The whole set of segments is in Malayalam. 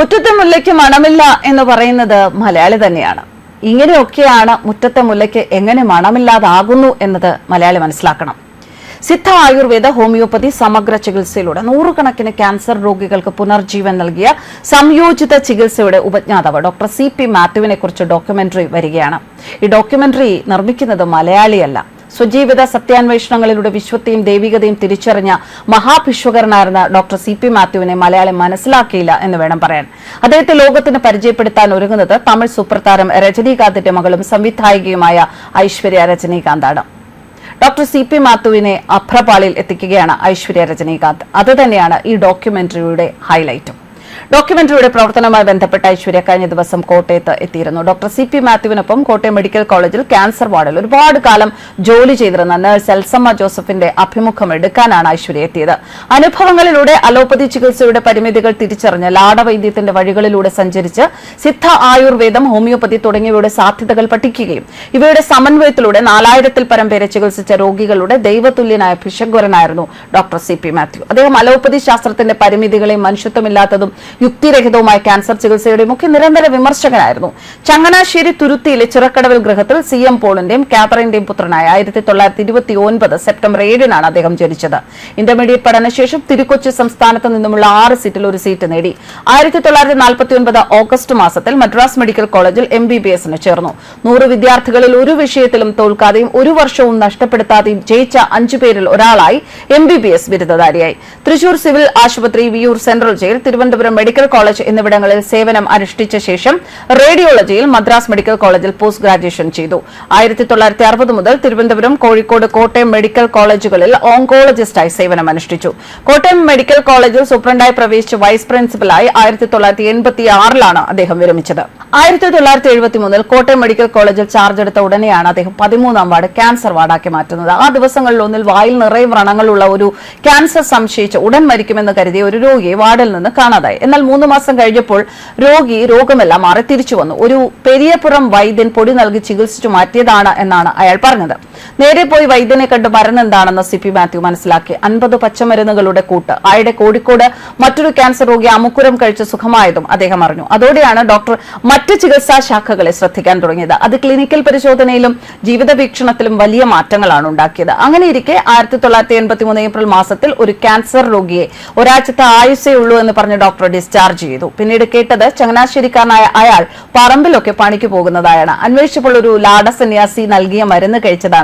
മുറ്റത്തെ മുല്ലയ്ക്ക് മണമില്ല എന്ന് പറയുന്നത് മലയാളി തന്നെയാണ്. ഇങ്ങനെയൊക്കെയാണ് മുറ്റത്തെ മുല്ലയ്ക്ക് എങ്ങനെ മണമില്ലാതാകുന്നു എന്നത് മലയാളി മനസ്സിലാക്കണം. സിദ്ധ ആയുർവേദ ഹോമിയോപ്പതി സമഗ്ര ചികിത്സയിലൂടെ നൂറുകണക്കിന് ക്യാൻസർ രോഗികൾക്ക് പുനർജീവൻ നൽകിയ സംയോജിത ചികിത്സയുടെ ഉപജ്ഞാതാവ് ഡോക്ടർ സി പി മാത്യുവിനെ കുറിച്ച് ഡോക്യുമെന്ററി വരികയാണ്. ഈ ഡോക്യുമെന്ററി നിർമ്മിക്കുന്നത് മലയാളിയല്ല. സ്വജീവിത സത്യാന്വേഷണങ്ങളിലൂടെ വിശ്വത്തെയും ദൈവികതയും തിരിച്ചറിഞ്ഞ മഹാഭിശ്വകരനായിരുന്ന ഡോക്ടർ സി പി മാത്യുവിനെ മലയാളി മനസ്സിലാക്കിയില്ല എന്ന് വേണം പറയാൻ. അദ്ദേഹത്തെ ലോകത്തിന് പരിചയപ്പെടുത്താൻ ഒരുങ്ങുന്നത് തമിഴ് സൂപ്പർ താരം രജനീകാന്തിന്റെ മകളും സംവിധായികയുമായ ഐശ്വര്യ രജനീകാന്താണ്. ഡോക്ടർ സി പി മാത്തുവിനെ അഭ്രപാളിൽ എത്തിക്കുകയാണ് ഐശ്വര്യ രജനീകാന്ത്. അതുതന്നെയാണ് ഈ ഡോക്യുമെന്ററിയുടെ ഹൈലൈറ്റും. ഡോക്യുമെന്ററിയുടെ പ്രവർത്തനവുമായി ബന്ധപ്പെട്ട ഐശ്വര്യ കഴിഞ്ഞ ദിവസം കോട്ടയത്ത് എത്തിയിരുന്നു. ഡോക്ടർ സി പി മാത്യുവിനൊപ്പം കോട്ടയം മെഡിക്കൽ കോളേജിൽ ക്യാൻസർ വാർഡിൽ ഒരുപാട് കാലം ജോലി ചെയ്തിരുന്ന നഴ്സ് എൽസമ്മ ജോസഫിന്റെ അഭിമുഖം എടുക്കാനാണ് ഐശ്വര്യ എത്തിയത്. അനുഭവങ്ങളിലൂടെ അലോപ്പതി ചികിത്സയുടെ പരിമിതികൾ തിരിച്ചറിഞ്ഞ് ലാടവൈദ്യത്തിന്റെ വഴികളിലൂടെ സഞ്ചരിച്ച് സിദ്ധ ആയുർവേദം ഹോമിയോപ്പതി തുടങ്ങിയവയുടെ സാധ്യതകൾ പഠിക്കുകയും ഇവയുടെ സമന്വയത്തിലൂടെ നാലായിരത്തിൽ പരം പേരെ ചികിത്സിച്ച രോഗികളുടെ ദൈവതുല്യനായ ഭിഷഗ്വരനായിരുന്നു ഡോക്ടർ സി പി മാത്യു. അദ്ദേഹം അലോപ്പതി ശാസ്ത്രത്തിന്റെ പരിമിതികളെയും മനുഷ്യത്വമില്ലാത്തതും യുക്തിരഹിതവുമായ ക്യാൻസർ ചികിത്സയുടെ മുഖ്യ നിരന്തര വിമർശകനായിരുന്നു. ചങ്ങനാശ്ശേരി തുരുത്തിയിലെ ചിറക്കടവിൽ ഗൃഹത്തിൽ സി എം പോളിന്റെയും കാത്തറിന്റെയും പുത്രനായ ആയിരത്തി തൊള്ളായിരത്തി ഇരുപത്തി ഒൻപത് സെപ്റ്റംബർ ഏഴിനാണ് അദ്ദേഹം ജനിച്ചത്. ഇന്റർമീഡിയറ്റ് പഠനശേഷം തിരുക്കൊച്ചി സംസ്ഥാനത്ത് നിന്നുമുള്ള ആറ് സീറ്റിൽ ഒരു സീറ്റ് നേടി. ആയിരത്തി തൊള്ളായിരത്തി നാൽപ്പത്തി ഒൻപത് ഓഗസ്റ്റ് മാസത്തിൽ മദ്രാസ് മെഡിക്കൽ കോളേജിൽ എം ബി ബി എസിന് ചേർന്നു. നൂറ് വിദ്യാർത്ഥികളിൽ ഒരു വിഷയത്തിലും തോൽക്കാതെയും ഒരു വർഷവും നഷ്ടപ്പെടുത്താതെയും ജയിച്ച അഞ്ചു പേരിൽ ഒരാളായി എം ബി ബി എസ് ബിരുദധാരിയായി. തൃശൂർ സിവിൽ ആശുപത്രി Viyyur central jail Thiruvananthapuram medical college എന്നിവിടങ്ങളിൽ സേവനം അനുഷ്ഠിച്ച ശേഷം റേഡിയോളജിയിൽ മദ്രാസ് മെഡിക്കൽ കോളേജിൽ പോസ്റ്റ് ഗ്രാജുവേഷൻ ചെയ്തു. ആയിരത്തി തൊള്ളായിരത്തി അറുപത് മുതൽ തിരുവനന്തപുരം കോഴിക്കോട് കോട്ടയം മെഡിക്കൽ കോളേജുകളിൽ ഓങ്കോളജിസ്റ്റായി സേവനം അനുഷ്ഠിച്ചു. കോട്ടയം മെഡിക്കൽ കോളേജിൽ സൂപ്രണ്ടായി പ്രവേശിച്ച് വൈസ് പ്രിൻസിപ്പലായി ആയിരത്തി തൊള്ളായിരത്തി എൺപത്തി അദ്ദേഹം വിരമിച്ചത്. ആയിരത്തി തൊള്ളായിരത്തി എഴുപത്തി കോട്ടയം മെഡിക്കൽ കോളേജിൽ ചാർജ് എടുത്ത ഉടനെയാണ് അദ്ദേഹം പതിമൂന്നാം വാർഡ് ക്യാൻസർ വാർഡാക്കി മാറ്റുന്നത്. ആ ദിവസങ്ങളിൽ ഒന്നിൽ വായിൽ നിറയെ വ്രണങ്ങളുള്ള ഒരു ക്യാൻസർ സംശയിച്ച് ഉടൻ മരിക്കുമെന്ന് കരുതിയ ഒരു രോഗിയെ വാർഡിൽ നിന്ന് കാണാതായി. എന്നാൽ മൂന്ന് മാസം കഴിഞ്ഞപ്പോൾ രോഗി രോഗമെല്ലാം മാറി തിരിച്ചു വന്നു. ഒരു പെരിയപുറം വൈദ്യൻ പൊടി നൽകി ചികിത്സിച്ചു മാറ്റിയതാണ് എന്നാണ് അയാൾ പറഞ്ഞത്. നേരെ പോയി വൈദ്യനെ കണ്ട് മരുന്ന് എന്താണെന്ന് സി പി മാത്യു മനസ്സിലാക്കി. അൻപത് പച്ചമരുന്നുകളുടെ കൂട്ട്. ആയിടെ കോഴിക്കോട് മറ്റൊരു ക്യാൻസർ രോഗി അമുക്കുരം കഴിച്ച് സുഖമായതും അദ്ദേഹം അറിഞ്ഞു. അതോടെയാണ് ഡോക്ടർ മറ്റ് ചികിത്സാ ശാഖകളെ ശ്രദ്ധിക്കാൻ തുടങ്ങിയത്. അത് ക്ലിനിക്കൽ പരിശോധനയിലും ജീവിത വീക്ഷണത്തിലും വലിയ മാറ്റങ്ങളാണ് ഉണ്ടാക്കിയത്. അങ്ങനെയിരിക്കെ ആയിരത്തി തൊള്ളായിരത്തി എൺപത്തി മൂന്ന് ഏപ്രിൽ മാസത്തിൽ ഒരു ക്യാൻസർ രോഗിയെ ഒരാഴ്ചത്തെ ആയുസേ ഉള്ളൂ എന്ന് പറഞ്ഞ് ഡോക്ടർ ഡിസ്ചാർജ് ചെയ്തു. പിന്നീട് കേട്ടത് ചങ്ങനാശ്ശേരിക്കാരനായ അയാൾ പറമ്പിലൊക്കെ പണിക്ക് പോകുന്നതായാണ്. അന്വേഷിച്ചപ്പോൾ ഒരു ലാഡസന്യാസി നൽകിയ മരുന്ന്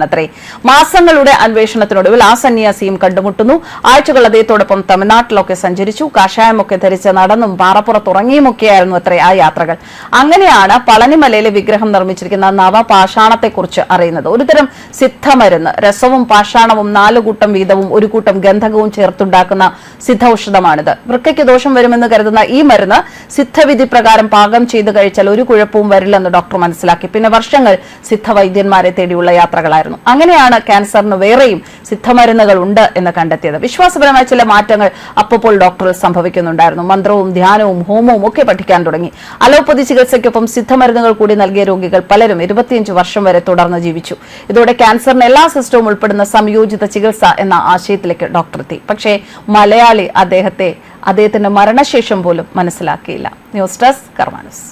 കഴിച്ചതാണത്രേ മാസങ്ങളുടെ അന്വേഷണത്തിനൊടുവിൽ ആ സന്യാസിയും കണ്ടുമുട്ടുന്നു. ആഴ്ചകൾ അദ്ദേഹത്തോടൊപ്പം തമിഴ്നാട്ടിലൊക്കെ സഞ്ചരിച്ചു. കഷായമൊക്കെ ധരിച്ച് നടന്നും പാറപ്പുറത്തുറങ്ങിയുമൊക്കെയായിരുന്നു അത്രേ ആ യാത്രകൾ. അങ്ങനെയാണ് പളനിമലയിലെ വിഗ്രഹം നിർമ്മിച്ചിരിക്കുന്ന നവപാഷാണത്തെക്കുറിച്ച് അറിയുന്നത്. ഒരുതരം സിദ്ധമരുന്ന്. രസവും പാഷാണവും നാലു കൂട്ടം വീതവും ഒരു കൂട്ടം ഗന്ധകവും ചേർത്തുണ്ടാക്കുന്ന സിദ്ധൌഷധമാണിത്. വൃക്കയ്ക്ക് ദോഷം വരുമെന്ന് കരുതുന്ന ഈ മരുന്ന് സിദ്ധവിധി പ്രകാരം പാകം ചെയ്ത് കഴിച്ചാൽ ഒരു കുഴപ്പവും വരില്ലെന്ന് ഡോക്ടർ മനസ്സിലാക്കി. പിന്നെ വർഷങ്ങൾ സിദ്ധവൈദ്യന്മാരെ തേടിയുള്ള യാത്രകളായിരുന്നു. അങ്ങനെയാണ് ക്യാൻസറിന് വേറെയും സിദ്ധമരുന്നുകൾ ഉണ്ട് എന്ന് കണ്ടെത്തിയത്. വിശ്വാസപരമായ ചില മാറ്റങ്ങൾ അപ്പോൾ ഡോക്ടർ സംഭവിക്കുന്നുണ്ടായിരുന്നു. മന്ത്രവും ധ്യാനവും ഹോമവും ഒക്കെ പഠിക്കാൻ തുടങ്ങി. അലോപ്പതി ചികിത്സയ്ക്കൊപ്പം സിദ്ധമരുന്നുകൾ കൂടി നൽകിയ രോഗികൾ പലരും ഇരുപത്തിയഞ്ച് വർഷം വരെ തുടർന്ന് ജീവിച്ചു. ഇതോടെ ക്യാൻസറിന് എല്ലാ സിസ്റ്റവും ഉൾപ്പെടുന്ന സംയോജിത ചികിത്സ എന്ന ആശയത്തിലേക്ക് ഡോക്ടർ എത്തി. പക്ഷേ മലയാളി അദ്ദേഹത്തെ അദ്ദേഹത്തിന്റെ മരണശേഷം പോലും മനസ്സിലാക്കിയില്ല. News desk കർമാനസ്